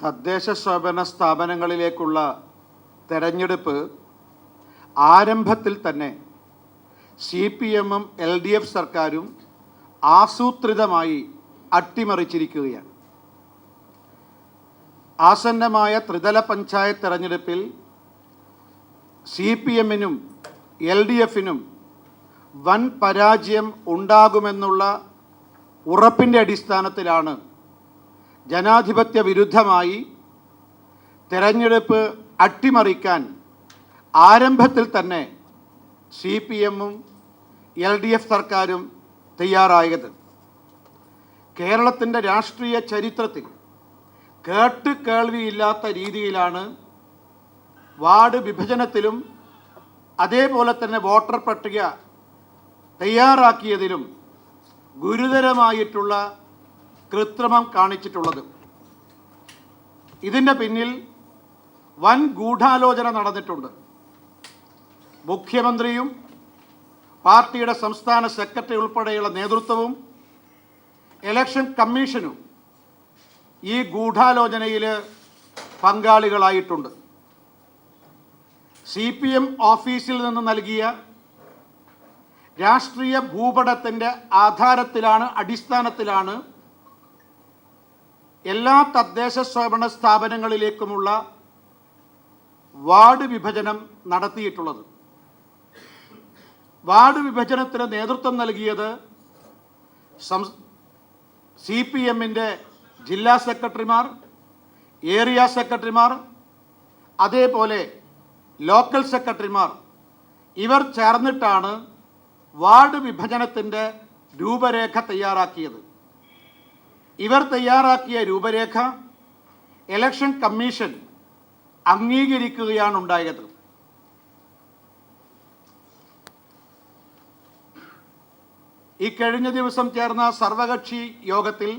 തദ്ദേശ സ്വയംഭരണ സ്ഥാപനങ്ങളിലേക്കുള്ള തെരഞ്ഞെടുപ്പ് ആരംഭത്തിൽ തന്നെ സി പി എമ്മും എൽ ഡി എഫ് സർക്കാരും ആസൂത്രിതമായി അട്ടിമറിച്ചിരിക്കുകയാണ്. ആസന്നമായ ത്രിതല പഞ്ചായത്ത് തെരഞ്ഞെടുപ്പിൽ സി പി എമ്മിനും എൽ ഡി എഫിനും വൻ പരാജയം ഉണ്ടാകുമെന്നുള്ള ഉറപ്പിന്റെ അടിസ്ഥാനത്തിലാണ് ജനാധിപത്യ വിരുദ്ധമായി തെരഞ്ഞെടുപ്പ് അട്ടിമറിക്കാൻ ആരംഭത്തിൽ തന്നെ സി പി എമ്മും എൽ ഡി എഫ് സർക്കാരും തയ്യാറായത്. കേരളത്തിന്റെ രാഷ്ട്രീയ ചരിത്രത്തിൽ കേട്ട് കേൾവിയില്ലാത്ത രീതിയിലാണ് വാർഡ് വിഭജനത്തിലും അതേപോലെ തന്നെ വോട്ടർ പട്ടിക തയ്യാറാക്കിയതിലും ഗുരുതരമായിട്ടുള്ള കൃത്രിമം കാണിച്ചിട്ടുള്ളത്. ഇതിന്റെ പിന്നിൽ വൻ ഗൂഢാലോചന നടന്നിട്ടുണ്ട്. മുഖ്യമന്ത്രിയും പാർട്ടിയുടെ സംസ്ഥാന സെക്രട്ടറി ഉൾപ്പെടെയുള്ള നേതൃത്വവും ഇലക്ഷൻ കമ്മീഷനും ഈ ഗൂഢാലോചനയിൽ പങ്കാളികളായിട്ടുണ്ട്. സി പി എം ഓഫീസിൽ നിന്ന് നൽകിയ രാഷ്ട്രീയ ഭൂപടത്തിന്റെ ആധാരത്തിലാണ് അടിസ്ഥാനത്തിലാണ് എല്ലാ തദ്ദേശ സ്വയംഭരണ സ്ഥാപനങ്ങളിലേക്കുമുള്ള വാർഡ് വിഭജനം നടത്തിയിട്ടുള്ളത്. വാർഡ് വിഭജനത്തിന് നേതൃത്വം നൽകിയത് സം സി പി എമ്മിന്റെ ജില്ലാ സെക്രട്ടറിമാർ ഏരിയ സെക്രട്ടറിമാർ അതേപോലെ ലോക്കൽ സെക്രട്ടറിമാർ. ഇവർ ചേർന്നിട്ടാണ് വാർഡ് വിഭജനത്തിന്റെ രൂപരേഖ തയ്യാറാക്കിയത്. ഇവർ തയ്യാറാക്കിയ രൂപരേഖ ഇലക്ഷൻ കമ്മീഷൻ അംഗീകരിക്കുകയാണ് ഉണ്ടായത് ഈ കഴിഞ്ഞ ദിവസം ചേർന്ന സർവകക്ഷി യോഗത്തിൽ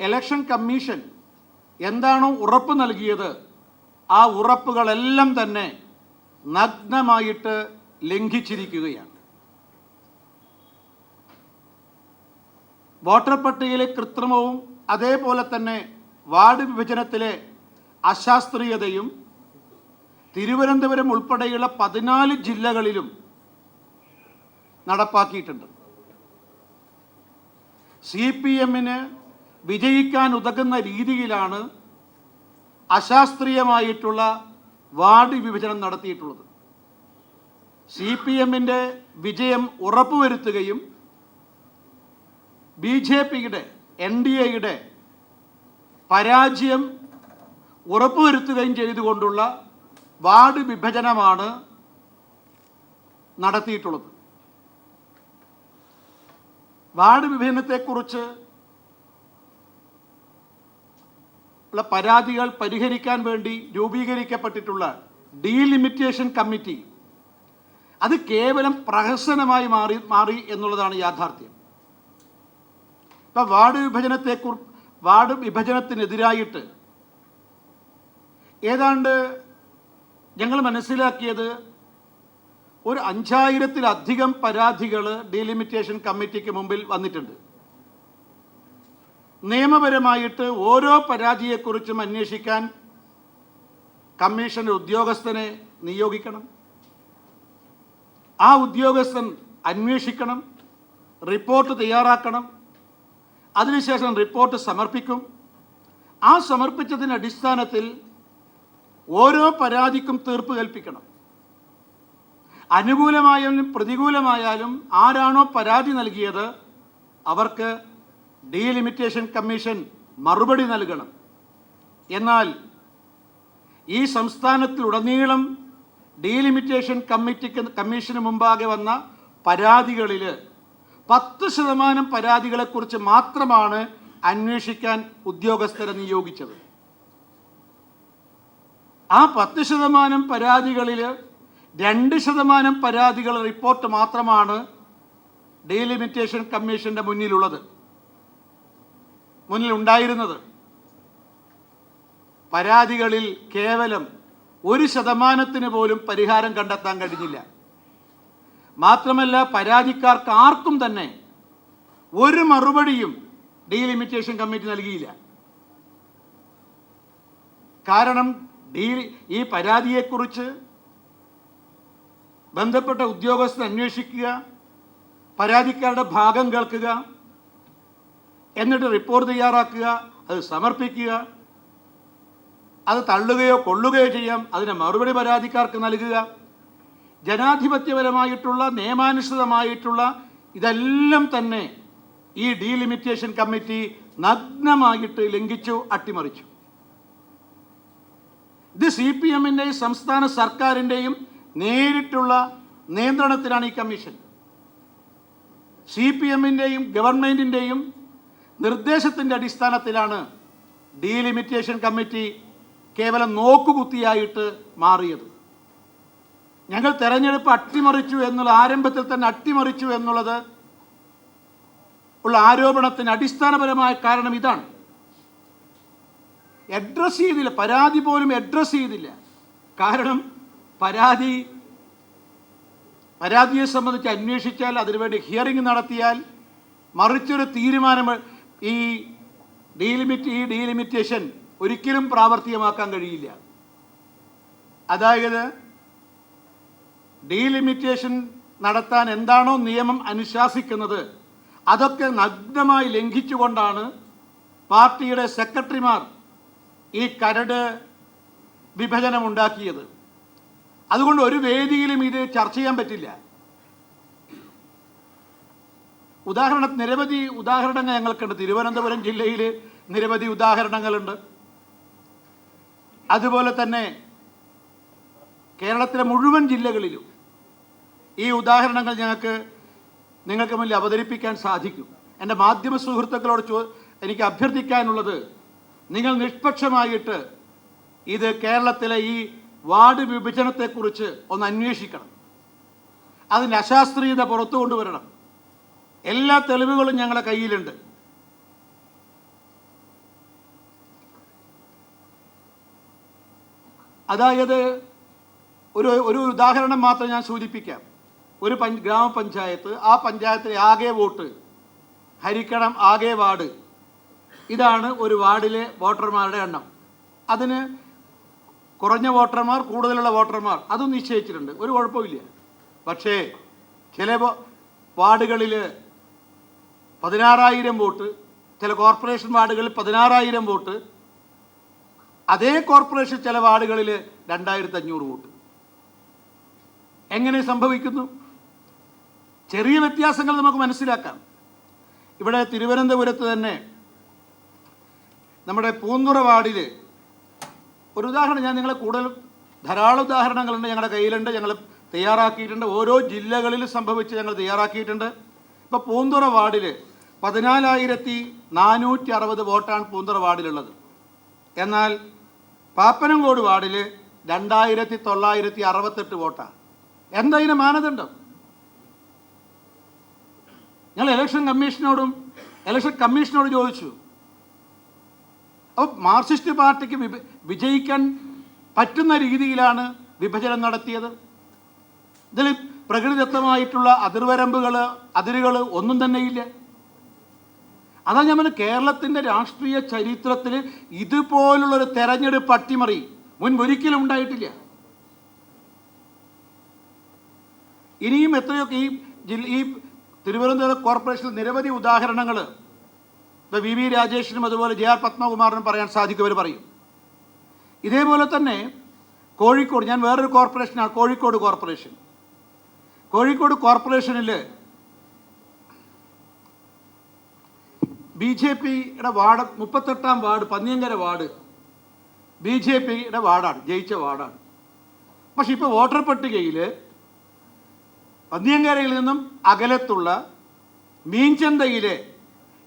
ഇലക്ഷൻ കമ്മീഷൻ എന്താണോ ഉറപ്പ് നൽകിയത് ആ ഉറപ്പുകളെല്ലാം തന്നെ നഗ്നമായിട്ട് ലംഘിച്ചിരിക്കുകയാണ്. വോട്ടർ പട്ടികയിലെ കൃത്രിമവും അതേപോലെ തന്നെ വാർഡ് വിഭജനത്തിലെ അശാസ്ത്രീയതയും തിരുവനന്തപുരം ഉൾപ്പെടെയുള്ള പതിനാല് ജില്ലകളിലും നടപ്പാക്കിയിട്ടുണ്ട്. സി പി എമ്മിന് വിജയിക്കാൻ ഉതകുന്ന രീതിയിലാണ് അശാസ്ത്രീയമായിട്ടുള്ള വാർഡ് വിഭജനം നടത്തിയിട്ടുള്ളത്. സി പി എമ്മിന്റെ വിജയം ഉറപ്പുവരുത്തുകയും ബി ജെ പിയുടെ എൻ ഡി എയുടെ പരാജയം ഉറപ്പുവരുത്തുകയും ചെയ്തുകൊണ്ടുള്ള വാർഡ് വിഭജനമാണ് നടത്തിയിട്ടുള്ളത്. വാർഡ് വിഭജനത്തെക്കുറിച്ച് ഉള്ള പരാതികൾ പരിഹരിക്കാൻ വേണ്ടി രൂപീകരിക്കപ്പെട്ടിട്ടുള്ള ഡീലിമിറ്റേഷൻ കമ്മിറ്റി അത് കേവലം പ്രഹസനമായി മാറി മാറി എന്നുള്ളതാണ് യാഥാർത്ഥ്യം. ഇപ്പം വാർഡ് വിഭജനത്തെ വാർഡ് വിഭജനത്തിനെതിരായിട്ട് ഏതാണ്ട് ഞങ്ങൾ മനസ്സിലാക്കിയത് ഒരു അഞ്ചായിരത്തിലധികം പരാതികൾ ഡീലിമിറ്റേഷൻ കമ്മിറ്റിക്ക് മുമ്പിൽ വന്നിട്ടുണ്ട്. നിയമപരമായിട്ട് ഓരോ പരാതിയെക്കുറിച്ചും അന്വേഷിക്കാൻ കമ്മീഷന്റെ ഉദ്യോഗസ്ഥനെ നിയോഗിക്കണം. ആ ഉദ്യോഗസ്ഥൻ അന്വേഷിക്കണം റിപ്പോർട്ട് തയ്യാറാക്കണം. അതിനുശേഷം റിപ്പോർട്ട് സമർപ്പിക്കും. ആ സമർപ്പിച്ചതിന്റെ അടിസ്ഥാനത്തിൽ ഓരോ പരാതിക്കും തീർപ്പ് കൽപ്പിക്കണം. അനുകൂലമായാലും പ്രതികൂലമായാലും ആരാണോ പരാതി നൽകിയത് അവർക്ക് ഡീലിമിറ്റേഷൻ കമ്മീഷൻ മറുപടി നൽകണം. എന്നാൽ ഈ സംസ്ഥാനത്തിലുടനീളം ഡീലിമിറ്റേഷൻ കമ്മിറ്റിക്ക് കമ്മീഷന് മുമ്പാകെ വന്ന പരാതികളിൽ പത്ത് ശതമാനം പരാതികളെക്കുറിച്ച് മാത്രമാണ് അന്വേഷിക്കാൻ ഉദ്യോഗസ്ഥരെ നിയോഗിച്ചത്. ആ പത്ത് ശതമാനം പരാതികളിൽ രണ്ട് ശതമാനം പരാതികൾ റിപ്പോർട്ട് മാത്രമാണ് ഡീലിമിറ്റേഷൻ കമ്മീഷന്റെ മുന്നിലുള്ളത്. മുന്നിലുണ്ടായിരുന്നത്. പരാതികളിൽ കേവലം ഒരു ശതമാനത്തിന് പോലും പരിഹാരം കണ്ടെത്താൻ കഴിഞ്ഞില്ല. മാത്രമല്ല പരാതിക്കാർക്ക് ആർക്കും തന്നെ ഒരു മറുപടിയും ഡീലിമിറ്റേഷൻ കമ്മിറ്റി നൽകിയില്ല. കാരണം ഡീ ഈ പരാതിയെക്കുറിച്ച് ബന്ധപ്പെട്ട ഉദ്യോഗസ്ഥർ അന്വേഷിക്കുക പരാതിക്കാരുടെ ഭാഗം കേൾക്കുക എന്നിട്ട് റിപ്പോർട്ട് തയ്യാറാക്കുക അത് സമർപ്പിക്കുക അത് തള്ളുകയോ കൊള്ളുകയോ ചെയ്യാം അതിന് മറുപടി പരാതിക്കാർക്ക് നൽകുക. ജനാധിപത്യപരമായിട്ടുള്ള നിയമാനുസൃതമായിട്ടുള്ള ഇതെല്ലാം തന്നെ ഈ ഡീലിമിറ്റേഷൻ കമ്മിറ്റി നഗ്നമായിട്ട് ലംഘിച്ചു അട്ടിമറിച്ചു. ഇത് സി പി എമ്മിന്റെയും സംസ്ഥാന സർക്കാരിന്റെയും നേരിട്ടുള്ള നിയന്ത്രണത്തിലാണ് ഈ കമ്മീഷൻ. സി പി എമ്മിന്റെയും ഗവൺമെന്റിന്റെയും നിർദ്ദേശത്തിന്റെ അടിസ്ഥാനത്തിലാണ് ഡീലിമിറ്റേഷൻ കമ്മിറ്റി കേവലം നോക്കുകുത്തിയായിട്ട് മാറിയത്. ഞങ്ങൾ തെരഞ്ഞെടുപ്പ് അട്ടിമറിച്ചു എന്നുള്ള ആരംഭത്തിൽ തന്നെ അട്ടിമറിച്ചു എന്നുള്ളത് ഉള്ള ആരോപണത്തിന് അടിസ്ഥാനപരമായ കാരണം ഇതാണ്. അഡ്രസ് ചെയ്തില്ല. പരാതി പോലും അഡ്രസ് ചെയ്തില്ല. കാരണം പരാതി പരാതിയെ സംബന്ധിച്ച് അന്വേഷിച്ചാൽ അതിനുവേണ്ടി ഹിയറിംഗ് നടത്തിയാൽ മറിച്ചൊരു തീരുമാനം ഈ ഡീലിമിറ്റ് ഈ ഡീലിമിറ്റേഷൻ ഒരിക്കലും പ്രാവർത്തികമാക്കാൻ കഴിയില്ല. അതായത് ഡീലിമിറ്റേഷൻ നടത്താൻ എന്താണോ നിയമം അനുശാസിക്കുന്നത് അതൊക്കെ നഗ്നമായി ലംഘിച്ചുകൊണ്ടാണ് പാർട്ടിയുടെ സെക്രട്ടറിമാർ ഈ കരട് വിഭജനം ഉണ്ടാക്കിയത് അതുകൊണ്ട് ഒരു വേദിയിലും ഇത് ചർച്ച ചെയ്യാൻ പറ്റില്ല. ഉദാഹരണ നിരവധി ഉദാഹരണങ്ങൾ ഞങ്ങൾക്കുണ്ട്. തിരുവനന്തപുരം ജില്ലയിൽ നിരവധി ഉദാഹരണങ്ങളുണ്ട്. അതുപോലെ തന്നെ കേരളത്തിലെ മുഴുവൻ ജില്ലകളിലും ഈ ഉദാഹരണങ്ങൾ ഞങ്ങൾക്ക് നിങ്ങൾക്ക് മുന്നിൽ അവതരിപ്പിക്കാൻ സാധിക്കും. എന്റെ മാധ്യമ സുഹൃത്തുക്കളോട് ചോ എനിക്ക് അഭ്യർത്ഥിക്കാനുള്ളത് നിങ്ങൾ നിഷ്പക്ഷമായിട്ട് ഇത് കേരളത്തിലെ ഈ വാർഡ് വിഭജനത്തെക്കുറിച്ച് ഒന്ന് അന്വേഷിക്കണം. അതിന്റെ അശാസ്ത്രീയത പുറത്തു കൊണ്ടുവരണം. എല്ലാ തെളിവുകളും ഞങ്ങളുടെ കയ്യിലുണ്ട്. അതായത് ഒരു ഒരു ഉദാഹരണം മാത്രം ഞാൻ സൂചിപ്പിക്കാം. ഒരു പഞ്ച് ഗ്രാമപഞ്ചായത്ത് ആ പഞ്ചായത്തിലെ ആകെ വോട്ട് ഹരിക്കണം ആകെ വാർഡ്. ഇതാണ് ഒരു വാർഡിലെ വോട്ടർമാരുടെ എണ്ണം. അതിന് കുറഞ്ഞ വോട്ടർമാർ കൂടുതലുള്ള വോട്ടർമാർ അതും നിശ്ചയിച്ചിട്ടുണ്ട്. ഒരു കുഴപ്പമില്ല പക്ഷേ ചില വാർഡുകളിൽ പതിനാറായിരം വോട്ട് ചില കോർപ്പറേഷൻ വാർഡുകളിൽ പതിനാറായിരം വോട്ട് അതേ കോർപ്പറേഷൻ ചില വാർഡുകളിൽ രണ്ടായിരത്തി അഞ്ഞൂറ് വോട്ട്. എങ്ങനെ സംഭവിക്കുന്നു? ചെറിയ വ്യത്യാസങ്ങൾ നമുക്ക് മനസ്സിലാക്കാം. ഇവിടെ തിരുവനന്തപുരത്ത് തന്നെ നമ്മുടെ പൂന്തുറ വാർഡിൽ ഒരു ഉദാഹരണം ഞാൻ നിങ്ങളെ കൂടുതൽ ധാരാളം ഉദാഹരണങ്ങളുണ്ട് ഞങ്ങളുടെ കയ്യിലുണ്ട് ഞങ്ങൾ തയ്യാറാക്കിയിട്ടുണ്ട്. ഓരോ ജില്ലകളിൽ സംഭവിച്ച് ഞങ്ങൾ തയ്യാറാക്കിയിട്ടുണ്ട്. ഇപ്പോൾ പൂന്തുറ വാർഡിൽ പതിനാലായിരത്തി നാനൂറ്റി അറുപത് വോട്ടാണ് പൂന്തുറ വാർഡിലുള്ളത് എന്നാൽ പാപ്പനംകോട് വാർഡിൽ രണ്ടായിരത്തി തൊള്ളായിരത്തി അറുപത്തെട്ട് വോട്ടാണ്. എന്താ ഇതിന് മാനദണ്ഡം? ഞങ്ങൾ ഇലക്ഷൻ കമ്മീഷനോടും ഇലക്ഷൻ കമ്മീഷനോട് ചോദിച്ചു. അപ്പോൾ മാർക്സിസ്റ്റ് പാർട്ടിക്ക് വിജയിക്കാൻ പറ്റുന്ന രീതിയിലാണ് വിഭജനം നടത്തിയത്. ഇതിൽ പ്രകൃതിദത്തമായിട്ടുള്ള അതിർവരമ്പുകൾ അതിരുകൾ ഒന്നും തന്നെയില്ല. അതാ ഞാൻ കേരളത്തിന്റെ രാഷ്ട്രീയ ചരിത്രത്തിൽ ഇതുപോലുള്ളൊരു തെരഞ്ഞെടുപ്പ് അട്ടിമറി മുൻപൊരിക്കലും ഉണ്ടായിട്ടില്ല. ഇനിയും എത്രയൊക്കെ ഈ ജില്ല ഈ തിരുവനന്തപുരം കോർപ്പറേഷനിൽ നിരവധി ഉദാഹരണങ്ങൾ ഇപ്പോൾ വി വി രാജേഷിനും അതുപോലെ ജെ ആർ പത്മകുമാറിനും പറയാൻ സാധിക്കുമെന്ന് പറയും. ഇതേപോലെ തന്നെ കോഴിക്കോട് ഞാൻ വേറൊരു കോർപ്പറേഷനാണ് കോഴിക്കോട് കോർപ്പറേഷൻ. കോഴിക്കോട് കോർപ്പറേഷനിൽ ബി ജെ പിയുടെ ward മുപ്പത്തെട്ടാം ward Panniyankara ward B J പിയുടെ വാർഡാണ് ജയിച്ച വാർഡാണ്. പക്ഷെ ഇപ്പോൾ വോട്ടർ പട്ടികയിൽ പന്നിയങ്കരയിൽ നിന്നും അകലത്തുള്ള മീൻചന്തയിലെ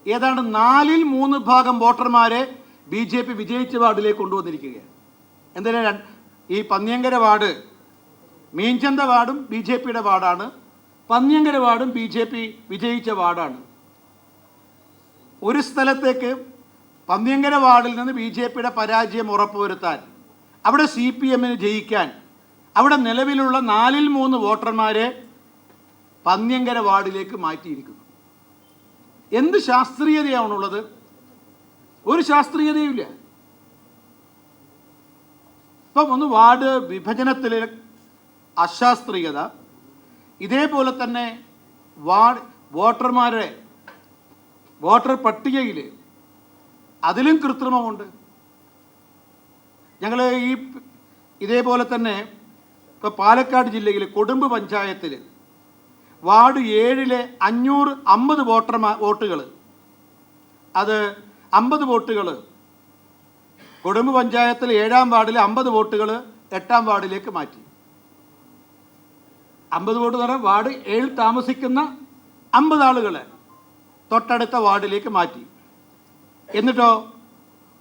ഏതാണ്ട് നാലിൽ മൂന്ന് ഭാഗം വോട്ടർമാരെ ബി ജെ പി വിജയിച്ച വാർഡിലേക്ക് കൊണ്ടുവന്നിരിക്കുകയാണ്. എന്തിനാ ഈ പന്നിയങ്കര വാർഡ് മീൻചന്ത വാർഡും ബി ജെ പിയുടെ വാർഡാണ്. പന്നിയങ്കര വാർഡും ബി ജെ പി വിജയിച്ച വാർഡാണ്. ഒരു സ്ഥലത്തേക്ക് പന്നിയങ്കര വാർഡിൽ നിന്ന് ബി ജെ പിയുടെ പരാജയം ഉറപ്പുവരുത്താൻ അവിടെ സി പി എമ്മിന് ജയിക്കാൻ അവിടെ നിലവിലുള്ള നാലിൽ മൂന്ന് വോട്ടർമാരെ പന്നിയങ്കര വാർഡിലേക്ക് മാറ്റിയിരിക്കുന്നു. എന്ത് ശാസ്ത്രീയതയാണുള്ളത്? ഒരു ശാസ്ത്രീയതയുമില്ല. ഇപ്പം ഒന്ന് വാർഡ് വിഭജനത്തിലെ അശാസ്ത്രീയത. ഇതേപോലെ തന്നെ വാർഡ് വോട്ടർമാരെ വോട്ടർ പട്ടികയിൽ അതിലും കൃത്രിമമുണ്ട്. ഞങ്ങൾ ഈ ഇതേപോലെ തന്നെ ഇപ്പോൾ പാലക്കാട് ജില്ലയിൽ കൊടുമ്പ് പഞ്ചായത്തിൽ വാർഡ് ഏഴിലെ അഞ്ഞൂറ് അമ്പത് വോട്ടർമാർ വോട്ടുകൾ അത് അമ്പത് വോട്ടുകൾ കൊടുമ്പ് പഞ്ചായത്തിൽ ഏഴാം വാർഡിലെ അമ്പത് വോട്ടുകൾ എട്ടാം വാർഡിലേക്ക് മാറ്റി. അമ്പത് വോട്ട് എന്ന് പറഞ്ഞാൽ വാർഡ് ഏഴിൽ താമസിക്കുന്ന അമ്പത് ആളുകളെ തൊട്ടടുത്ത വാർഡിലേക്ക് മാറ്റി. എന്നിട്ടോ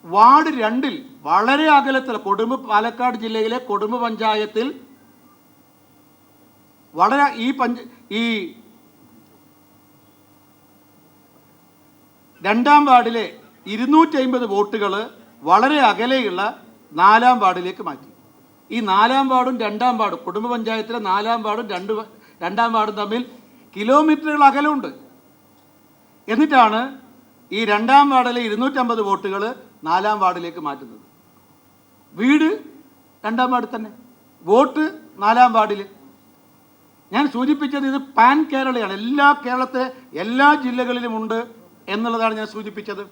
വാർഡ് രണ്ടിൽ വളരെ അകലത്തിൽ കൊടുമ്പ് പാലക്കാട് ജില്ലയിലെ കൊടുമ്പ് പഞ്ചായത്തിൽ വളരെ ഈ പഞ്ച ഈ രണ്ടാം വാർഡിലെ ഇരുന്നൂറ്റി അമ്പത് വോട്ടുകൾ വളരെ അകലെയുള്ള നാലാം വാർഡിലേക്ക് മാറ്റി. ഈ നാലാം വാർഡും രണ്ടാം വാർഡും കുടുംബ പഞ്ചായത്തിലെ നാലാം വാർഡും രണ്ട് രണ്ടാം വാർഡും തമ്മിൽ കിലോമീറ്ററുകൾ അകലമുണ്ട് എന്നിട്ടാണ് ഈ രണ്ടാം വാർഡിലെ ഇരുന്നൂറ്റമ്പത് വോട്ടുകൾ നാലാം വാർഡിലേക്ക് മാറ്റുന്നത്. വീട് രണ്ടാം വാർഡിൽ തന്നെ. വോട്ട് നാലാം വാർഡിൽ ഞാൻ സൂചിപ്പിച്ചത് ഇത് പാൻ കേരളയാണ്. എല്ലാ കേരളത്തെ എല്ലാ ജില്ലകളിലും ഉണ്ട് എന്നുള്ളതാണ് ഞാൻ സൂചിപ്പിച്ചത്.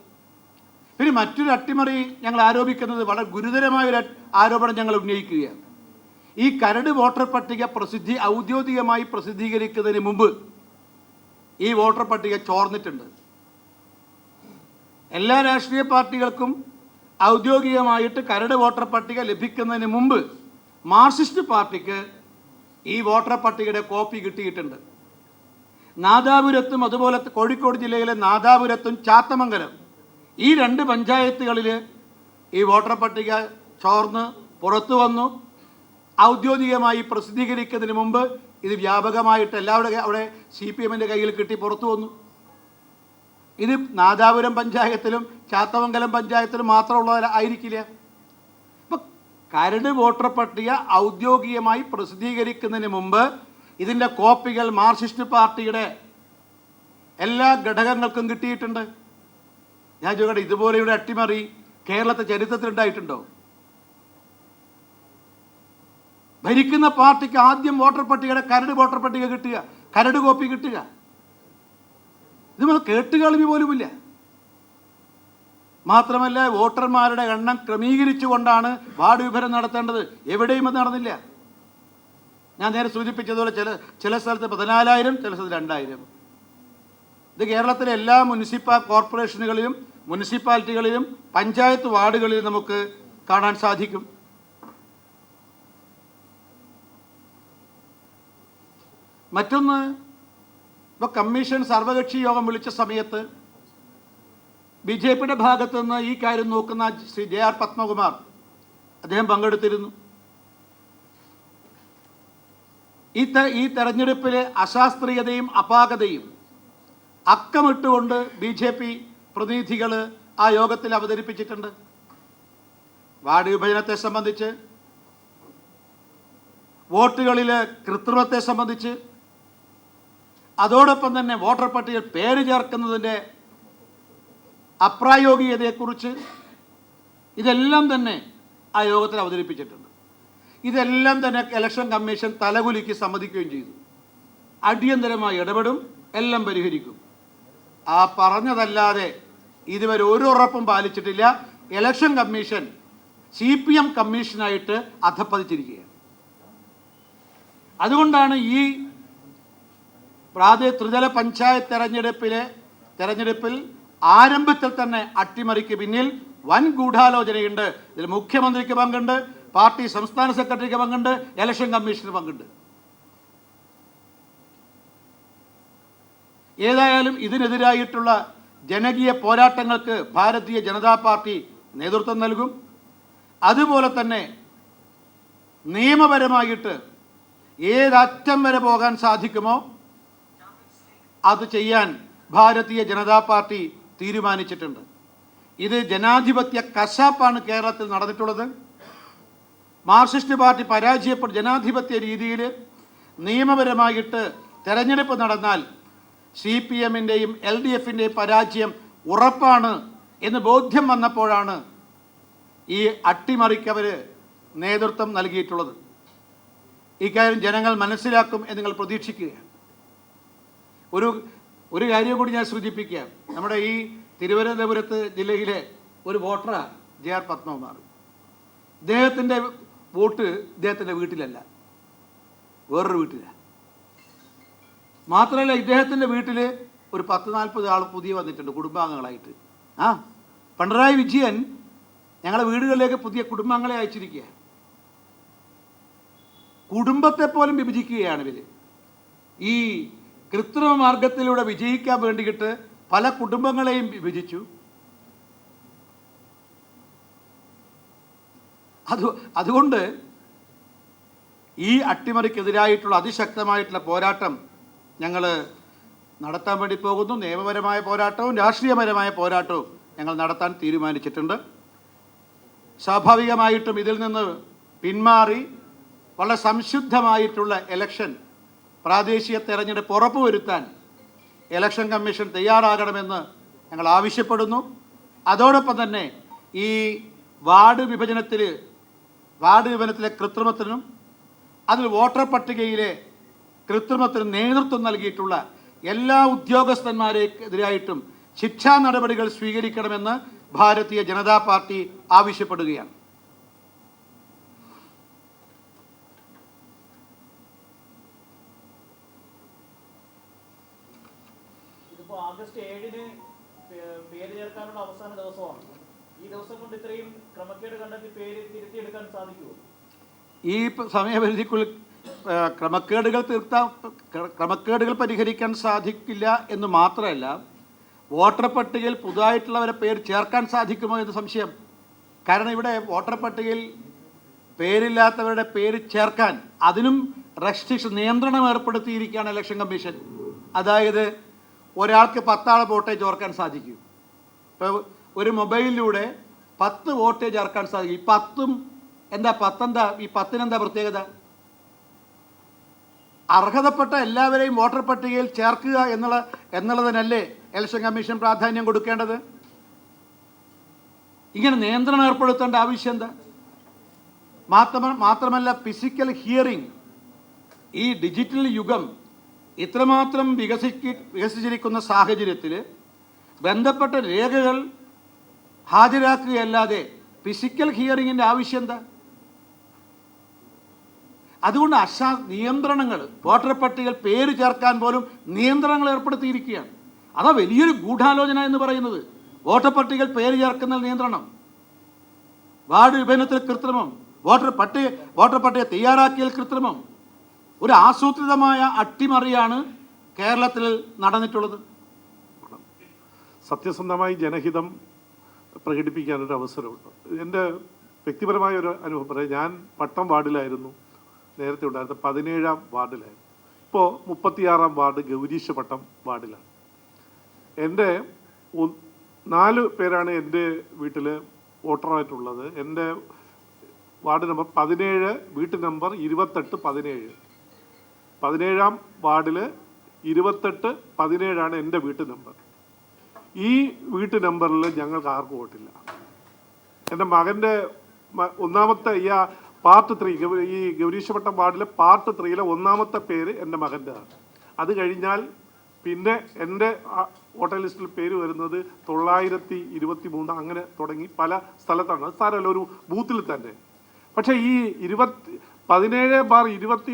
പിന്നെ മറ്റൊരു അട്ടിമറി ഞങ്ങൾ ആരോപിക്കുന്നത് വളരെ ഗുരുതരമായ ഒരു ആരോപണം ഞങ്ങൾ ഉന്നയിക്കുകയാണ്. ഈ കരട് വോട്ടർ പട്ടിക പ്രസിദ്ധി ഔദ്യോഗികമായി പ്രസിദ്ധീകരിക്കുന്നതിന് മുമ്പ് ഈ വോട്ടർ പട്ടിക ചോർന്നിട്ടുണ്ട്. എല്ലാ രാഷ്ട്രീയ പാർട്ടികൾക്കും ഔദ്യോഗികമായിട്ട് കരട് വോട്ടർ പട്ടിക ലഭിക്കുന്നതിന് മുമ്പ് മാർക്സിസ്റ്റ് പാർട്ടിക്ക് ഈ വോട്ടർ പട്ടികയുടെ കോപ്പി കിട്ടിയിട്ടുണ്ട്. നാദാപുരത്തും അതുപോലെ കോഴിക്കോട് ജില്ലയിലെ നാദാപുരത്തും ചാത്തമംഗലം ഈ രണ്ട് പഞ്ചായത്തുകളിൽ ഈ വോട്ടർ പട്ടിക ചോർന്ന് പുറത്തു വന്നു. ഔദ്യോഗികമായി പ്രസിദ്ധീകരിക്കുന്നതിന് മുമ്പ് ഇത് വ്യാപകമായിട്ട് എല്ലാവരുടെ അവിടെ സി പി എമ്മിന്റെ കയ്യിൽ കിട്ടി പുറത്തു വന്നു. ഇത് നാദാപുരം പഞ്ചായത്തിലും ചാത്തമംഗലം പഞ്ചായത്തിലും മാത്രമുള്ള ആയിരിക്കില്ല. ഇപ്പം കരട് വോട്ടർ പട്ടിക ഔദ്യോഗികമായി പ്രസിദ്ധീകരിക്കുന്നതിന് മുമ്പ് ഇതിന്റെ കോപ്പികൾ മാർക്സിസ്റ്റ് പാർട്ടിയുടെ എല്ലാ ഘടകങ്ങൾക്കും കിട്ടിയിട്ടുണ്ട്. ഞാൻ ചോദിക്കട്ടെ ഇതുപോലെയുള്ള അട്ടിമറി കേരളത്തെ ചരിത്രത്തിൽ ഉണ്ടായിട്ടുണ്ടോ? ഭരിക്കുന്ന പാർട്ടിക്ക് ആദ്യം വോട്ടർ പട്ടികയുടെ കരട് വോട്ടർ പട്ടിക കിട്ടുക കരട് കോപ്പി കിട്ടുക. ഇത് നമ്മൾ പോലുമില്ല. മാത്രമല്ല വോട്ടർമാരുടെ എണ്ണം ക്രമീകരിച്ചുകൊണ്ടാണ് വാർഡ് വിഭജനം നടത്തേണ്ടത്. എവിടെയും അത് നടന്നില്ല. ഞാൻ നേരെ സൂചിപ്പിച്ചതുപോലെ ചില ചില സ്ഥലത്ത് പതിനാലായിരം ചില സ്ഥലത്ത് രണ്ടായിരം. ഇത് കേരളത്തിലെ എല്ലാ മുനിസിപ്പൽ കോർപ്പറേഷനുകളിലും മുനിസിപ്പാലിറ്റികളിലും പഞ്ചായത്ത് വാർഡുകളിലും നമുക്ക് കാണാൻ സാധിക്കും. മറ്റൊന്ന് ഇപ്പോൾ കമ്മീഷൻ സർവകക്ഷി യോഗം വിളിച്ച സമയത്ത് ബി ജെ പിയുടെ ഭാഗത്തു നിന്ന് ഈ കാര്യം നോക്കുന്ന ശ്രീ ജെ ആർ പത്മകുമാർ അദ്ദേഹം പങ്കെടുത്തിരുന്നു. ഈ ഈ തെരഞ്ഞെടുപ്പിലെ അശാസ്ത്രീയതയും അപാകതയും അക്കമിട്ടുകൊണ്ട് ബി ജെ പി പ്രതിനിധികൾ ആ യോഗത്തിൽ അവതരിപ്പിച്ചിട്ടുണ്ട്. വാർഡ് വിഭജനത്തെ സംബന്ധിച്ച് വോട്ടുകളിലെ കൃത്രിമത്തെ സംബന്ധിച്ച് അതോടൊപ്പം തന്നെ വോട്ടർ പട്ടികയിൽ പേര് ചേർക്കുന്നതിന്റെ അപ്രായോഗികതയെക്കുറിച്ച് ഇതെല്ലാം തന്നെ ആ യോഗത്തിൽ അവതരിപ്പിച്ചിട്ടുണ്ട്. ഇതെല്ലാം തന്നെ ഇലക്ഷൻ കമ്മീഷൻ തലകുലുക്കി സമ്മതിക്കുകയും ചെയ്തു. അടിയന്തരമായി ഇടപെടും എല്ലാം പരിഹരിക്കും. ആ പറഞ്ഞതല്ലാതെ ഇതുവരെ ഒരു ഉറപ്പും പാലിച്ചിട്ടില്ല. Election commission C P M കമ്മീഷനായിട്ട് അധപ്പതിച്ചിരിക്കുകയാണ് അതുകൊണ്ടാണ് ഈ പ്രാദേശിക ത്രിതല പഞ്ചായത്ത് തെരഞ്ഞെടുപ്പിലെ തെരഞ്ഞെടുപ്പിൽ ആരംഭത്തിൽ തന്നെ അട്ടിമറിക്ക് പിന്നിൽ വൻ ഗൂഢാലോചനയുണ്ട്. ഇതിൽ മുഖ്യമന്ത്രിക്ക് പങ്കുണ്ട് പാർട്ടി സംസ്ഥാന സെക്രട്ടറിക്ക് പങ്കുണ്ട് ഇലക്ഷൻ കമ്മീഷന് പങ്കുണ്ട്. ഏതായാലും ഇതിനെതിരായിട്ടുള്ള ജനകീയ പോരാട്ടങ്ങൾക്ക് ഭാരതീയ ജനതാ പാർട്ടി നേതൃത്വം നൽകും. അതുപോലെ തന്നെ നിയമപരമായിട്ട് ഏതറ്റം വരെ പോകാൻ സാധിക്കുമോ? അത് ചെയ്യാൻ ഭാരതീയ ജനതാ പാർട്ടി തീരുമാനിച്ചിട്ടുണ്ട്. ഇത് ജനാധിപത്യ കശാപ്പാണ് കേരളത്തിൽ നടന്നിട്ടുള്ളത്. മാർക്സിസ്റ്റ് പാർട്ടി പരാജയപ്പെട്ട ജനാധിപത്യ രീതിയിൽ. നിയമപരമായിട്ട് തെരഞ്ഞെടുപ്പ് നടന്നാൽ സി പി എമ്മിന്റെയും എൽ ഡി എഫിന്റെയും പരാജയം ഉറപ്പാണ് എന്ന് ബോധ്യം വന്നപ്പോഴാണ് ഈ അട്ടിമറിക്കവർ നേതൃത്വം നൽകിയിട്ടുള്ളത്. ഇക്കാര്യം ജനങ്ങൾ മനസ്സിലാക്കും എന്ന് നിങ്ങൾ പ്രതീക്ഷിക്കുക ഒരു ഒരു കാര്യം കൂടി ഞാൻ സൂചിപ്പിക്കാം നമ്മുടെ ഈ തിരുവനന്തപുരത്ത് ജില്ലയിലെ ഒരു വോട്ടറാണ് ജെ ആർ പത്മകുമാർ. ഇദ്ദേഹത്തിന്റെ വോട്ട് ഇദ്ദേഹത്തിന്റെ വീട്ടിലല്ല. വേറൊരു വീട്ടിലാണ് മാത്രമല്ല ഇദ്ദേഹത്തിന്റെ വീട്ടിൽ ഒരു പത്ത് നാൽപ്പത് ആൾ പുതിയ വന്നിട്ടുണ്ട് കുടുംബാംഗങ്ങളായിട്ട്. ആ പിണറായി വിജയൻ ഞങ്ങളെ വീടുകളിലേക്ക് പുതിയ കുടുംബാംഗങ്ങളെ അയച്ചിരിക്കുക. കുടുംബത്തെ പോലും വിഭജിക്കുകയാണ് ഇവർ ഈ കൃത്രിമ മാർഗത്തിലൂടെ വിജയിക്കാൻ വേണ്ടിയിട്ട് പല കുടുംബങ്ങളെയും വിഭജിച്ചു. അത് അതുകൊണ്ട് ഈ അട്ടിമറിക്കെതിരായിട്ടുള്ള അതിശക്തമായിട്ടുള്ള പോരാട്ടം ഞങ്ങൾ നടത്താൻ വേണ്ടി പോകുന്നു. നിയമപരമായ പോരാട്ടവും രാഷ്ട്രീയപരമായ പോരാട്ടവും ഞങ്ങൾ നടത്താൻ തീരുമാനിച്ചിട്ടുണ്ട്. സ്വാഭാവികമായിട്ടും ഇതിൽ നിന്ന് പിന്മാറി വളരെ സംശുദ്ധമായിട്ടുള്ള ഇലക്ഷൻ പ്രാദേശിക തെരഞ്ഞെടുപ്പ് ഉറപ്പുവരുത്താൻ ഇലക്ഷൻ കമ്മീഷൻ തയ്യാറാകണമെന്ന് ഞങ്ങൾ ആവശ്യപ്പെടുന്നു. അതോടൊപ്പം തന്നെ ഈ വാർഡ് വിഭജനത്തിൽ വാർഡ് വിഭജനത്തിലെ കൃത്രിമത്തിനും അതിൽ വോട്ടർ പട്ടികയിലെ കൃത്രിമത്തിന് നേതൃത്വം നൽകിയിട്ടുള്ള എല്ലാ ഉദ്യോഗസ്ഥന്മാരെതിരായിട്ടും ശിക്ഷാ നടപടികൾ സ്വീകരിക്കണമെന്ന് ഭാരതീയ ജനതാ പാർട്ടി ആവശ്യപ്പെടുകയാണ്. ആഗസ്റ്റ് ഏഴിന് പേര് ചേർക്കാനുള്ള അവസാന ദിവസമാണ്. ഈ ദിവസം കൊണ്ട് ഇത്രയും ക്രമക്കേട് കണ്ടെത്തി പേര് തിരുത്തിയെടുക്കാൻ സാധിക്കുമോ? ഈ സമയപരിധിക്കുള്ളിൽ ക്രമക്കേടുകൾ തീർത്താൻ ക്രമക്കേടുകൾ പരിഹരിക്കാൻ സാധിക്കില്ല എന്ന് മാത്രമല്ല വോട്ടർ പട്ടികയിൽ പുതുതായിട്ടുള്ളവരെ പേര് ചേർക്കാൻ സാധിക്കുമോ എന്ന് സംശയം. കാരണം ഇവിടെ വോട്ടർ പട്ടികയിൽ പേരില്ലാത്തവരുടെ പേര് ചേർക്കാൻ അതിനും റെസ്ട്രിക്ഷൻ നിയന്ത്രണം ഏർപ്പെടുത്തിയിരിക്കുകയാണ് ഇലക്ഷൻ കമ്മീഷൻ. അതായത് ഒരാൾക്ക് പത്താളെ വോട്ടേജ് ഓർക്കാൻ സാധിക്കും. ഇപ്പോൾ ഒരു മൊബൈലിലൂടെ പത്ത് വോട്ടേജ് ഓർക്കാൻ സാധിക്കും. ഈ പത്തും എന്താ പത്തെന്താ ഈ പത്തിനെന്താ പ്രത്യേകത? അർഹതപ്പെട്ട എല്ലാവരെയും വോട്ടർ പട്ടികയിൽ ചേർക്കുക എന്നുള്ള എന്നുള്ളതിനല്ലേ ഇലക്ഷൻ കമ്മീഷൻ പ്രാധാന്യം കൊടുക്കേണ്ടത്? ഇങ്ങനെ നിയന്ത്രണം ഏർപ്പെടുത്തേണ്ട ആവശ്യം എന്താ? മാത്രമ മാത്രമല്ല ഫിസിക്കൽ ഹിയറിംഗ് ഈ ഡിജിറ്റൽ യുഗം ഇത്രമാത്രം വികസിക്ക് വികസിച്ചിരിക്കുന്ന സാഹചര്യത്തിൽ ബന്ധപ്പെട്ട രേഖകൾ ഹാജരാക്കുകയല്ലാതെ ഫിസിക്കൽ ഹിയറിങ്ങിന്റെ ആവശ്യം എന്താ? അതുകൊണ്ട് അശാ നിയന്ത്രണങ്ങൾ വോട്ടർ പട്ടികയിൽ പേര് ചേർക്കാൻ പോലും നിയന്ത്രണങ്ങൾ ഏർപ്പെടുത്തിയിരിക്കുകയാണ്. അതാ വലിയൊരു ഗൂഢാലോചന എന്ന് പറയുന്നത്. വോട്ടർ പട്ടികയിൽ പേര് ചേർക്കുന്ന നിയന്ത്രണം. വാർഡ് വിഭജനത്തിൽ കൃത്രിമം. വോട്ടർ പട്ടിക വോട്ടർ പട്ടിക തയ്യാറാക്കിയൽ കൃത്രിമം. ഒരു ആസൂത്രിതമായ അട്ടിമറിയാണ് കേരളത്തിൽ നടന്നിട്ടുള്ളത്. സത്യസന്ധമായി ജനഹിതം പ്രകടിപ്പിക്കാനൊരു അവസരമുണ്ട്. എന്റെ വ്യക്തിപരമായ ഒരു അനുഭവം പറയാം ഞാൻ പട്ടം വാർഡിലായിരുന്നു നേരത്തെ ഉണ്ടായിരുന്ന പതിനേഴാം വാർഡിലായിരുന്നു. ഇപ്പോൾ മുപ്പത്തിയാറാം വാർഡ് ഗൗരീശ പട്ടം വാർഡിലാണ്. എന്റെ നാല് പേരാണ് എന്റെ വീട്ടിൽ വോട്ടറായിട്ടുള്ളത്. എന്റെ വാർഡ് നമ്പർ പതിനേഴ് വീട്ടു നമ്പർ ഇരുപത്തെട്ട് പതിനേഴ്. പതിനേഴാം വാർഡിൽ ഇരുപത്തെട്ട് പതിനേഴാണ് എന്റെ വീട്ടു നമ്പർ. ഈ വീട്ടു നമ്പറിൽ ഞങ്ങൾക്ക് ആർക്കും വോട്ടില്ല. എന്റെ മകന്റെ ഒന്നാമത്തെ ഈ പാർട്ട് ത്രീ ഈ ഗൗരീശപട്ടം വാർഡിലെ പാർട്ട് ത്രീയിലെ ഒന്നാമത്തെ പേര് എന്റെ മകന്റെതാണ്. അത് കഴിഞ്ഞാൽ പിന്നെ എന്റെ വോട്ടർ ലിസ്റ്റിൽ പേര് വരുന്നത് തൊള്ളായിരത്തി ഇരുപത്തി മൂന്ന് അങ്ങനെ തുടങ്ങി പല സ്ഥലത്താണ്. അത് സാരമല്ല ഒരു ബൂത്തിൽ തന്നെ. പക്ഷേ ഈ ഇരുപത്തി പതിനേഴ് ബാർ ഇരുപത്തി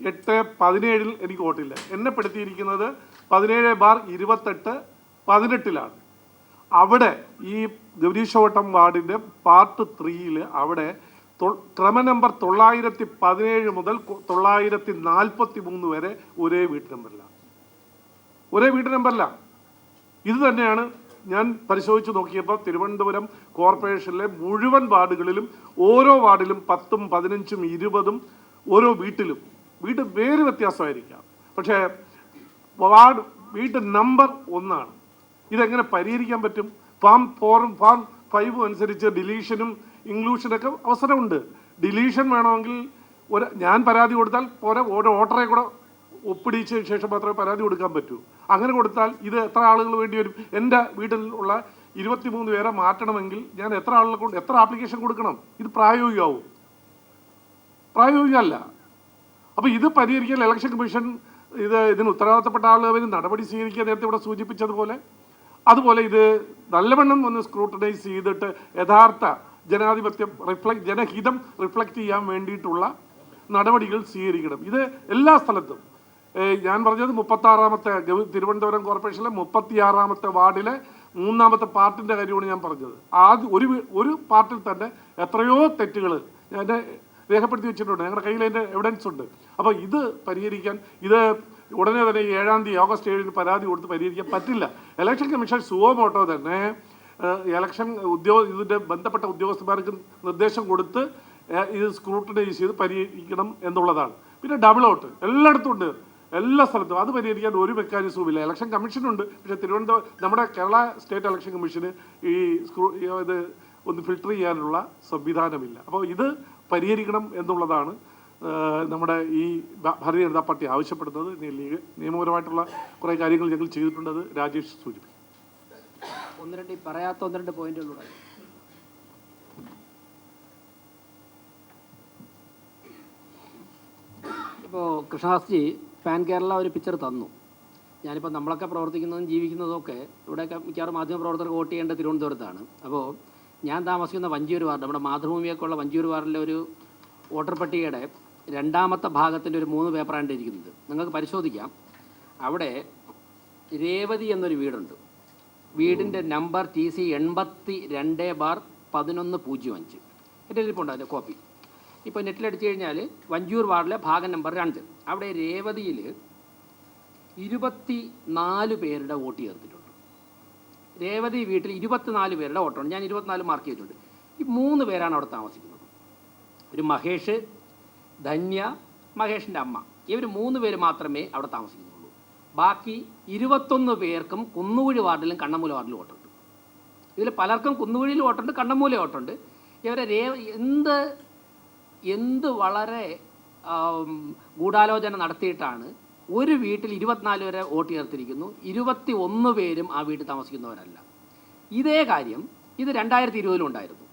എട്ട് പതിനേഴിൽ എനിക്ക് വോട്ടില്ല. എന്നെ പെടുത്തിയിരിക്കുന്നത് പതിനേഴ് ബാർ ഇരുപത്തെട്ട് പതിനെട്ടിലാണ്. അവിടെ ഈ ഗൗരീശവട്ടം വാർഡിന്റെ പാർട്ട് ത്രീയിൽ അവിടെ ക്രമ നമ്പർ തൊള്ളായിരത്തി പതിനേഴ് മുതൽ തൊള്ളായിരത്തി നാൽപ്പത്തി മൂന്ന് വരെ ഒരേ വീട്ട് നമ്പറിലാണ്. ഒരേ വീട്ട് നമ്പറില്ല ഇത് തന്നെയാണ് ഞാൻ പരിശോധിച്ച് നോക്കിയപ്പോൾ തിരുവനന്തപുരം കോർപ്പറേഷനിലെ മുഴുവൻ വാർഡുകളിലും ഓരോ വാർഡിലും പത്തും പതിനഞ്ചും ഇരുപതും ഓരോ വീട്ടിലും വീട്ട് പേര് വ്യത്യാസമായിരിക്കാം. പക്ഷേ വാർഡ് വീട് നമ്പർ ഒന്നാണ്. ഇതെങ്ങനെ പരിഹരിക്കാൻ പറ്റും? ഫാം ഫോറും ഫാം ഫൈവും അനുസരിച്ച് ഡിലീഷനും ഇൻക്ലൂഷനൊക്കെ അവസരമുണ്ട്. ഡിലീഷൻ വേണമെങ്കിൽ ഒരു ഞാൻ പരാതി കൊടുത്താൽ പോരെ ഓരോ ഓട്ടറെ കൂടെ ഒപ്പിടിച്ച ശേഷം മാത്രമേ പരാതി കൊടുക്കാൻ പറ്റൂ. അങ്ങനെ കൊടുത്താൽ ഇത് എത്ര ആളുകൾ വേണ്ടി വരും? എന്റെ വീട്ടിൽ ഉള്ള ഇരുപത്തിമൂന്ന് പേരെ മാറ്റണമെങ്കിൽ ഞാൻ എത്ര കൊണ്ട് എത്ര ആപ്ലിക്കേഷൻ കൊടുക്കണം? ഇത് പ്രായോഗികമാവും പ്രായോഗികമല്ല. അപ്പോൾ ഇത് പരിഹരിക്കാൻ ഇലക്ഷൻ കമ്മീഷൻ ഇത് ഇതിന് ഉത്തരവാദിത്തപ്പെട്ട ആളുകൾ നടപടി സ്വീകരിക്കുക നേരത്തെ ഇവിടെ സൂചിപ്പിച്ചതുപോലെ അതുപോലെ ഇത് നല്ലവണ്ണം ഒന്ന് സ്ക്രൂട്ടനൈസ് ചെയ്തിട്ട് യഥാർത്ഥ ജനാധിപത്യം റിഫ്ലക്ട് ജനഹിതം റിഫ്ലക്റ്റ് ചെയ്യാൻ വേണ്ടിയിട്ടുള്ള നടപടികൾ സ്വീകരിക്കണം. ഇത് എല്ലാ സ്ഥലത്തും. ഞാൻ പറഞ്ഞത് മുപ്പത്താറാമത്തെ തിരുവനന്തപുരം കോർപ്പറേഷനിലെ മുപ്പത്തിയാറാമത്തെ വാർഡിലെ മൂന്നാമത്തെ പാർട്ടിന്റെ കാര്യമാണ് ഞാൻ പറഞ്ഞത്. ആദ്യം ഒരു ഒരു പാർട്ടിൽ തന്നെ എത്രയോ തെറ്റുകൾ ഞാൻ രേഖപ്പെടുത്തി വെച്ചിട്ടുണ്ട്. ഞങ്ങളുടെ കയ്യിൽ അതിന്റെ എവിഡൻസ് ഉണ്ട്. അപ്പോൾ ഇത് പരിഹരിക്കാൻ ഇത് ഉടനെ തന്നെ ഏഴാം തീയതി ഓഗസ്റ്റ് ഏഴിന് പരാതി കൊടുത്ത് പരിഹരിക്കാൻ പറ്റില്ല. ഇലക്ഷൻ കമ്മീഷൻ സുവമോട്ടോ തന്നെ. ഇലക്ഷൻ ഉദ്യോഗ ഇതിന്റെ ബന്ധപ്പെട്ട ഉദ്യോഗസ്ഥന്മാർക്ക് നിർദ്ദേശം കൊടുത്ത് ഇത് സ്ക്രൂട്ടനൈസ് ചെയ്ത് പരിഹരിക്കണം എന്നുള്ളതാണ്. പിന്നെ ഡബിൾ ഔട്ട് എല്ലായിടത്തും ഉണ്ട്. എല്ലാ സ്ഥലത്തും. അത് പരിഹരിക്കാൻ ഒരു മെക്കാനിസവും ഇല്ല. ഇലക്ഷൻ കമ്മീഷനുണ്ട് പക്ഷേ തിരുവനന്തപുരം നമ്മുടെ കേരള സ്റ്റേറ്റ് ഇലക്ഷൻ കമ്മീഷന് ഈ സ്ക്രൂ ഇത് ഒന്ന് ഫിൽട്ടർ ചെയ്യാനുള്ള സംവിധാനമില്ല. അപ്പോൾ ഇത് പരിഹരിക്കണം എന്നുള്ളതാണ് നമ്മുടെ ഈ ഭാരതീയ ജനതാ പാർട്ടി ആവശ്യപ്പെടുന്നത്. നിയമപരമായിട്ടുള്ള കുറേ കാര്യങ്ങൾ ഞങ്ങൾ ചെയ്തിട്ടുണ്ട്. അത് രാജേഷ് സൂചിപ്പിക്കും ഒന്ന് രണ്ട് പറയാത്ത ഒന്ന് രണ്ട് പോയിന്റുകളൂടെ ഇപ്പോൾ കൃഷ്ണദാസ്ജി പാൻ കേരള ഒരു പിക്ചർ തന്നു. ഞാനിപ്പോൾ നമ്മളൊക്കെ പ്രവർത്തിക്കുന്നതും ജീവിക്കുന്നതും ഒക്കെ ഇവിടെയൊക്കെ മിക്കവാറും മാധ്യമ പ്രവർത്തകർ വോട്ട് ചെയ്യേണ്ടത് തിരുവനന്തപുരത്താണ്. അപ്പോൾ ഞാൻ താമസിക്കുന്ന വഞ്ചിയൂർ വാർഡ് നമ്മുടെ മാതൃഭൂമിയൊക്കെയുള്ള വഞ്ചിയൂർ വാർഡിലെ ഒരു വോട്ടർ പട്ടികയുടെ രണ്ടാമത്തെ ഭാഗത്തിന്റെ ഒരു മൂന്ന് പേപ്പറാണ് ഇരിക്കുന്നത് നിങ്ങൾക്ക് പരിശോധിക്കാം. അവിടെ രേവതി എന്നൊരു വീടുണ്ട്. വീടിന്റെ നമ്പർ ടി സി എൺപത്തി രണ്ട് ബാർ പതിനൊന്ന് പൂജ്യം അഞ്ച്. എന്റെ ഇരിപ്പുണ്ട് അതിന്റെ കോപ്പി? ഇപ്പോൾ നെറ്റിലടിച്ചു കഴിഞ്ഞാൽ വഞ്ചൂർ വാർഡിലെ ഭാഗം നമ്പർ രണ്ട്. അവിടെ രേവതിയിൽ ഇരുപത്തി നാല് പേരുടെ വോട്ട് ചേർത്തിട്ടുണ്ട്. രേവതി വീട്ടിൽ ഇരുപത്തിനാല് പേരുടെ ഓട്ടോ ഞാൻ ഇരുപത്തിനാല് മാർക്ക് ചെയ്തിട്ടുണ്ട്. ഈ മൂന്ന് പേരാണ് അവിടെ താമസിക്കുന്നത്. ഒരു മഹേഷ് ധന്യ മഹേഷിന്റെ അമ്മ. ഇവർ മൂന്ന് പേര് മാത്രമേ അവിടെ താമസിക്കുന്നുള്ളൂ. ബാക്കി ഇരുപത്തൊന്ന് പേർക്കും കുന്നുകുഴി വാർഡിലും കണ്ണമൂല വാർഡിലും ഓട്ടുണ്ട് ഇതിൽ പലർക്കും കുന്നുകുഴിയിൽ ഓട്ടുണ്ട് കണ്ണമൂല ഓട്ടുണ്ട് ഇവരെ രേ എന്ത് എന്ത് വളരെ ഗൂഢാലോചന നടത്തിയിട്ടാണ് ഒരു വീട്ടിൽ ഇരുപത്തിനാല് പേരെ വോട്ട് ചേർത്തിരിക്കുന്നു. ഇരുപത്തി ഒന്ന് പേരും ആ വീട്ടിൽ താമസിക്കുന്നവരല്ല. ഇതേ കാര്യം ഇത് രണ്ടായിരത്തി ഇരുപതിലും ഉണ്ടായിരുന്നു.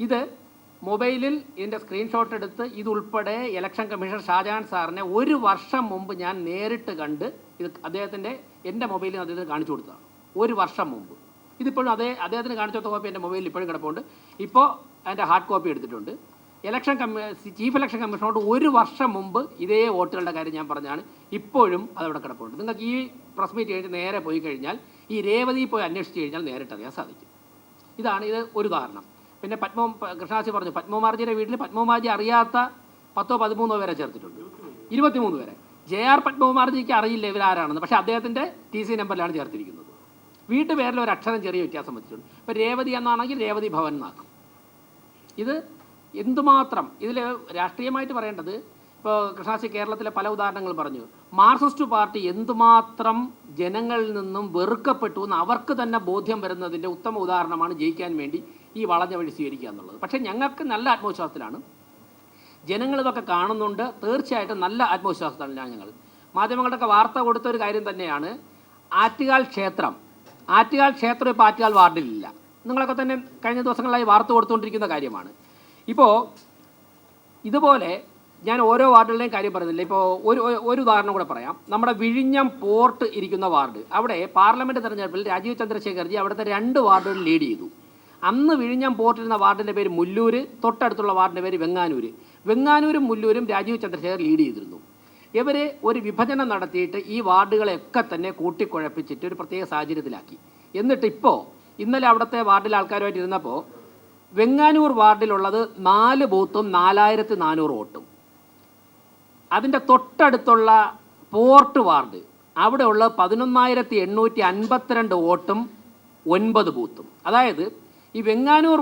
ഇത് മൊബൈലിൽ ഇതിന്റെ സ്ക്രീൻഷോട്ട് എടുത്ത് ഇതുൾപ്പെടെ ഇലക്ഷൻ കമ്മീഷണർ ഷാജഹാൻ സാറിനെ ഒരു വർഷം മുമ്പ് ഞാൻ നേരിട്ട് കണ്ട് ഇത് അദ്ദേഹത്തിന്റെ എന്റെ മൊബൈലിൽ അദ്ദേഹത്തിന് കാണിച്ചു കൊടുത്തതാണ്. ഒരു വർഷം മുമ്പ്. ഇതിപ്പോഴും അതേ അദ്ദേഹത്തിന് കാണിച്ചു കൊടുത്ത കോപ്പി എന്റെ മൊബൈലിൽ ഇപ്പോഴും കിടപ്പുണ്ട്. ഇപ്പോൾ അതിന്റെ ഹാർഡ് കോപ്പി എടുത്തിട്ടുണ്ട്. ഇലക്ഷൻ കമ്മീഷൻ ചീഫ് ഇലക്ഷൻ കമ്മീഷനോട് ഒരു വർഷം മുമ്പ് ഇതേ വോട്ടുകളുടെ കാര്യം ഞാൻ പറഞ്ഞാണ് ഇപ്പോഴും അതവിടെ കിടപ്പുണ്ട്. നിങ്ങൾക്ക് ഈ പ്രസ് മീറ്റ് കഴിഞ്ഞ് നേരെ പോയി കഴിഞ്ഞാൽ ഈ രേവതി പോയി അന്വേഷിച്ച് കഴിഞ്ഞാൽ നേരിട്ട് അറിയാൻ സാധിക്കും. ഇതാണ് ഇത് ഒരു ഉദാഹരണം പിന്നെ പത്മ കൃഷ്ണാസി പറഞ്ഞു പത്മകുമാർജിയുടെ വീട്ടിൽ പത്മകുമാർജി അറിയാത്ത പത്തോ പതിമൂന്നോ പേരെ ചേർത്തിട്ടുണ്ട്. ഇരുപത്തിമൂന്ന് പേരെ. ജെ ആർ പത്മകുമാർജിക്ക് അറിയില്ല ഇവരാരാണെന്ന്. പക്ഷേ അദ്ദേഹത്തിന്റെ ടി സി നമ്പറിലാണ് ചേർത്തിരിക്കുന്നത്. വീട്ടുപേരിൽ ഒരു അക്ഷരം ചെറിയ വ്യത്യാസം വെച്ചിട്ടുണ്ട്. ഇപ്പോൾ രേവതി എന്നാണെങ്കിൽ രേവതി ഭവൻ എന്നാക്കും. ഇത് എന്തുമാത്രം? ഇതിൽ രാഷ്ട്രീയമായിട്ട് പറയേണ്ടത് ഇപ്പോൾ കൃഷ്ണാശി കേരളത്തിലെ പല ഉദാഹരണങ്ങൾ പറഞ്ഞു. മാർക്സിസ്റ്റ് പാർട്ടി എന്തുമാത്രം ജനങ്ങളിൽ നിന്നും വെറുക്കപ്പെട്ടു എന്ന് അവർക്ക് തന്നെ ബോധ്യം വരുന്നതിന്റെ ഉത്തമ ഉദാഹരണമാണ് ജയിക്കാൻ വേണ്ടി ഈ വളഞ്ഞ വഴി സ്വീകരിക്കുക എന്നുള്ളത്. പക്ഷേ ഞങ്ങൾക്ക് നല്ല ആത്മവിശ്വാസത്തിലാണ്. ജനങ്ങൾ ഇതൊക്കെ കാണുന്നുണ്ട്. തീർച്ചയായിട്ടും നല്ല ആത്മവിശ്വാസത്തിലാണ് ഞങ്ങൾ. മാധ്യമങ്ങളുടെയൊക്കെ വാർത്ത കൊടുത്ത ഒരു കാര്യം തന്നെയാണ്. ആറ്റുകാൽ ക്ഷേത്രം. ആറ്റുകാൽ ക്ഷേത്രം ഇപ്പോൾ ആറ്റുകാൽ വാർഡിലില്ല. നിങ്ങളൊക്കെ തന്നെ കഴിഞ്ഞ ദിവസങ്ങളിലായി വാർത്ത കൊടുത്തുകൊണ്ടിരിക്കുന്ന കാര്യമാണ്. ഇപ്പോൾ ഇതുപോലെ ഞാൻ ഓരോ വാർഡുകളുടെയും കാര്യം പറയുന്നില്ല. ഇപ്പോൾ ഒരു ഒരു- ഉദാഹരണം കൂടെ പറയാം. നമ്മുടെ വിഴിഞ്ഞം പോർട്ട് ഇരിക്കുന്ന വാർഡ്. അവിടെ പാർലമെന്റ് തെരഞ്ഞെടുപ്പിൽ രാജീവ് ചന്ദ്രശേഖർജി അവിടുത്തെ രണ്ട് വാർഡുകൾ ലീഡ് ചെയ്തു. അന്ന് വിഴിഞ്ഞം പോർട്ടിരുന്ന വാർഡിന്റെ പേര് മുല്ലൂര് തൊട്ടടുത്തുള്ള വാർഡിന്റെ പേര് വെങ്ങാനൂര്. വെങ്ങാനൂരും മുല്ലൂരും രാജീവ് ചന്ദ്രശേഖർ ലീഡ് ചെയ്തിരുന്നു. ഇവർ ഒരു വിഭജനം നടത്തിയിട്ട് ഈ വാർഡുകളെയൊക്കെ തന്നെ കൂട്ടിക്കുഴപ്പിച്ചിട്ട് ഒരു പ്രത്യേക സാഹചര്യത്തിലാക്കി. എന്നിട്ട് ഇപ്പോൾ ഇന്നലെ അവിടുത്തെ വാർഡിലെ ആൾക്കാരുമായിട്ട് ഇരുന്നപ്പോൾ വെങ്ങാനൂർ വാർഡിലുള്ളത് നാല് ബൂത്തും നാലായിരത്തി നാനൂറ് വോട്ടും. അതിന്റെ തൊട്ടടുത്തുള്ള പോർട്ട് വാർഡ് അവിടെയുള്ള പതിനൊന്നായിരത്തി എണ്ണൂറ്റി അൻപത്തിരണ്ട് വോട്ടും ഒൻപത് ബൂത്തും. അതായത് ഈ വെങ്ങാനൂർ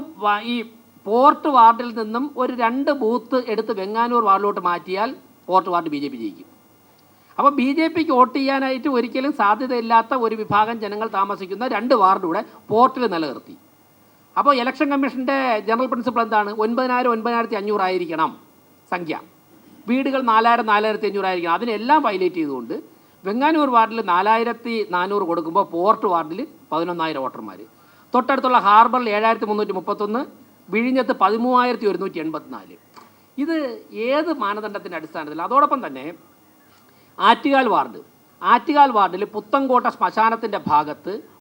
ഈ പോർട്ട് വാർഡിൽ നിന്നും ഒരു രണ്ട് ബൂത്ത് എടുത്ത് വെങ്ങാനൂർ വാർഡിലോട്ട് മാറ്റിയാൽ port ward B J P ജയിക്കും. അപ്പോൾ ബി ജെ പിക്ക് വോട്ട് ചെയ്യാനായിട്ട് ഒരിക്കലും സാധ്യതയില്ലാത്ത ഒരു വിഭാഗം ജനങ്ങൾ താമസിക്കുന്ന രണ്ട് വാർഡിലൂടെ പോർട്ടിൽ നിലനിർത്തി. അപ്പോൾ ഇലക്ഷൻ കമ്മീഷന്റെ ജനറൽ പ്രിൻസിപ്പൾ എന്താണ്? ഒൻപതിനായിരം ഒൻപതിനായിരത്തി അഞ്ഞൂറായിരിക്കണം സംഖ്യ. വീടുകൾ നാലായിരം നാലായിരത്തി അഞ്ഞൂറായിരിക്കണം അതിനെല്ലാം വയലേറ്റ് ചെയ്തുകൊണ്ട് വെങ്ങാനൂർ വാർഡിൽ നാലായിരത്തി നാനൂറ് കൊടുക്കുമ്പോൾ പോർട്ട് വാർഡിൽ പതിനൊന്നായിരം വോട്ടർമാർ തൊട്ടടുത്തുള്ള ഹാർബറിൽ ഏഴായിരത്തി മുന്നൂറ്റി മുപ്പത്തൊന്ന് വിഴിഞ്ഞത്ത് പതിമൂവായിരത്തി ഒരുന്നൂറ്റി എൺപത്തിനാല്. ഇത് ഏത് മാനദണ്ഡത്തിന്റെ അടിസ്ഥാനത്തിൽ? അതോടൊപ്പം തന്നെ ആറ്റുകാൽ വാർഡ്. ആറ്റുകാൽ വാർഡിൽ പുത്തങ്കോട്ട ശ്മശാനത്തിന്റെ ഭാഗത്ത്